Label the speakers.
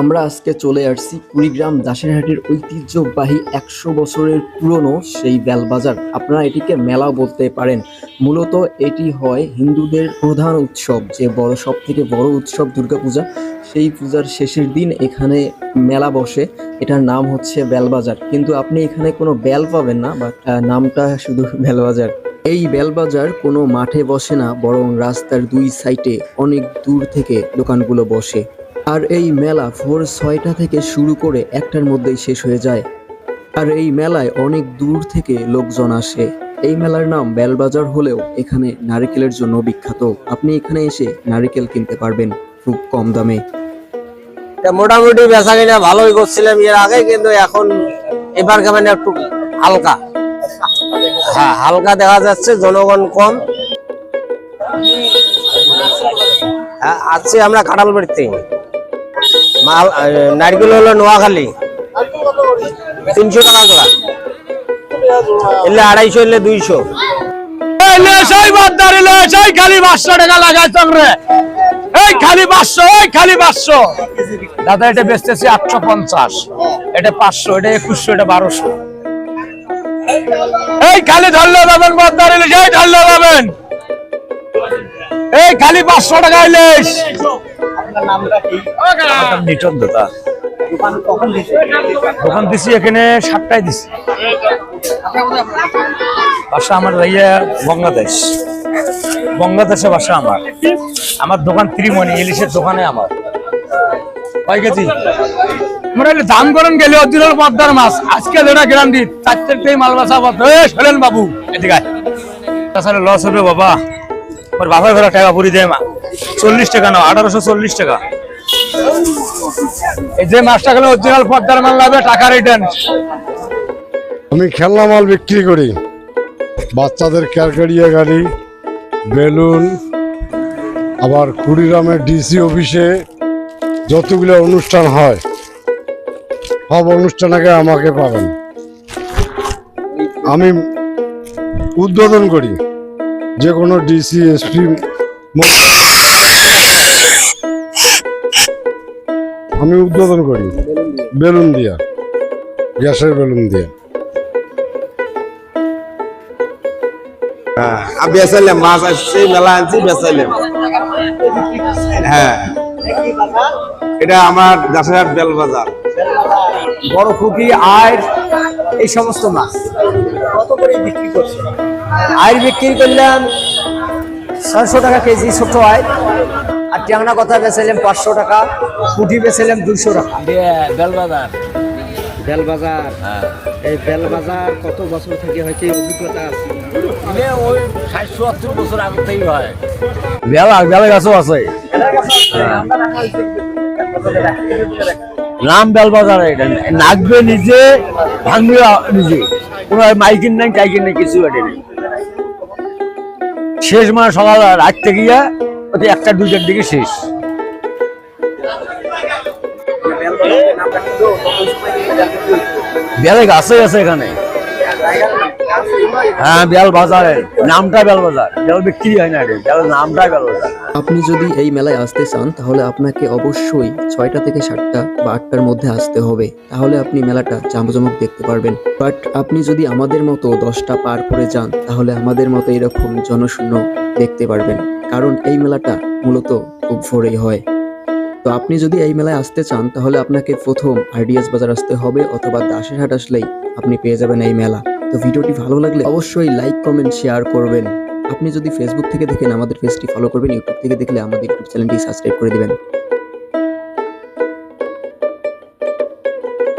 Speaker 1: আমরা আজকে চলে আসছি কুড়িগ্রাম দাসেরহাটের ঐতিহ্যবাহী একশো বছরের পুরনো সেই বেলবাজার। আপনারা এটিকে মেলা বলতে পারেন। মূলত এটি হয় হিন্দুদের প্রধান উৎসব, যে বড় সব থেকে বড় উৎসব দুর্গাপূজা। সেই পূজার শেষের দিন এখানে মেলা বসে। এটার নাম হচ্ছে বেলবাজার। কিন্তু আপনি এখানে কোনো বেল পাবেন না, বাট নামটা শুধু বেলবাজার। এই বেলবাজার কোনো মাঠে বসে না, বরং রাস্তার দুই সাইডে অনেক দূর থেকে দোকানগুলো বসে। আর এই মেলা ভোর ছয়টা থেকে শুরু করে একটার মধ্যেই শেষ হয়ে যায়। আর এই মেলায় অনেক দূর থেকে লোকজন আসে। এই মেলার নাম বেলবাজার হলেও এখানে নারিকেলের জন্য বিখ্যাত। আপনি এখানে এসে নারিকেল কিনতে পারবেন খুব কম দামে।
Speaker 2: মোটামুটি বেচা কিনা ভালোই করছিলাম এর আগে, কিন্তু এখন এবার কেমন একটু হালকা। হ্যাঁ হালকা দেখা যাচ্ছে, জনগণ কম। হ্যাঁ আজকে আমরা কাঁঠাল বাড়িতে মাল নারকেল হলো নোয়াখালী। তিনশো টাকা জোড়া এলে আড়াইশো, এলে দুইশো।
Speaker 3: খালি পাঁচশো টাকা রে। এই খালি পাঁচশো, এই খালি পাঁচশো। দাদা, এটা আটশো পঞ্চাশ। এটা পাঁচশো, এটা একুশশো, এটা বারোশো। এই খালি এই খালি পাঁচশো টাকা নিটন দোকান দিছি এখানে সাতটায় দিছি। বাসা আমার বাসা দোকান ত্রিমণি ইলিশের দোকানে আমার। কয় কেজি? আমরা এলে দাম করেন গেলে পদ্মার মাছ। আজকে যেটা গ্যারান্টি চারটেই মাল বাসা পদ্মা বাবু। এদিকে। তাছাড়া লস হবে বাবা। ওর বাবার ঘরে টাকা পুরি দেয় মা। চল্লিশ টাকা নাও, আঠারোশো চল্লিশ টাকা। যে মাছটা গেলে অরিজিনাল পদ্মার মাল লাগবে টাকা রিটার্ন
Speaker 4: আমি খেলনা মাল বিক্রি করি। বাচ্চাদের ক্যারকারিয়া গাড়ি, বেলুন, আবার কুড়িগ্রামের ডিসি অফিসে যতগুলো অনুষ্ঠান হয়, সব অনুষ্ঠান আগে আমাকে পাবেন। আমি উদ্বোধন করি। যে কোনো ডিসি, এসপি আমি উদ্বোধন করি। বেলুন দিয়া। গ্যাসের বেলুন দিয়া।
Speaker 2: আমি বেচাইলাম মাছ আসছে মেলা আনছি হ্যাঁ। এটা আমার বড় এই সমস্ত মাছ। বিক্রি ছয়শো টাকা কেজি ছোট আয় আর ট্যাংরা কথা বেচাইলাম পাঁচশো টাকা পুঁটি বেচাইলাম দুইশো টাকা।
Speaker 3: বেলবাজার।
Speaker 1: বেলবাজার? এই বেলবাজার কত বছর থেকে হয়তো অভিজ্ঞতা আছে?
Speaker 3: ওই ষাট সত্তর বছর আগে থেকেই হয়। বেলা বেলা গাছও আছে। নাম বেলবাজার এটা নাচবে নিজে ভাঙবে নিজে। কোনো মাইকিন নাই টাইকিন নেই কিছু এটা নেই। শেষ মানে সকাল রাত থেকে গিয়া একটা, দুইটার দিকে শেষ। বেলে গাছে আছে এখানে। হ্যাঁ
Speaker 1: আপনি যদি এই মেলায় আসতে চান, তাহলে আপনাকে অবশ্যই ছয়টা থেকে সাতটা বা আটটার মধ্যে আসতে হবে। তাহলে আপনি মেলাটা জাঁকজমক দেখতে পারবেন। বাট আপনি যদি আমাদের মতো দশটা পার করে যান, তাহলে আমাদের মতো এরকম জনশূন্য দেখতে পারবেন। কারণ এই মেলাটা মূলত খুব ভোরেই হয়। তো আপনি যদি এই মেলায় আসতে চান, তাহলে আপনাকে প্রথম আরডিএস বাজার আসতে হবে অথবা দাসেরহাট আসলেই আপনি পেয়ে যাবেন এই মেলা। তো ভিডিওটি ভালো লাগলে অবশ্যই লাইক, কমেন্ট, শেয়ার করবেন। আপনি যদি ফেসবুক থেকে দেখেন, আমাদের পেজটি ফলো করবেন ইউটিউব থেকে দেখলে আমাদের ইউটিউব চ্যানেলটি সাবস্ক্রাইব করে দিবেন।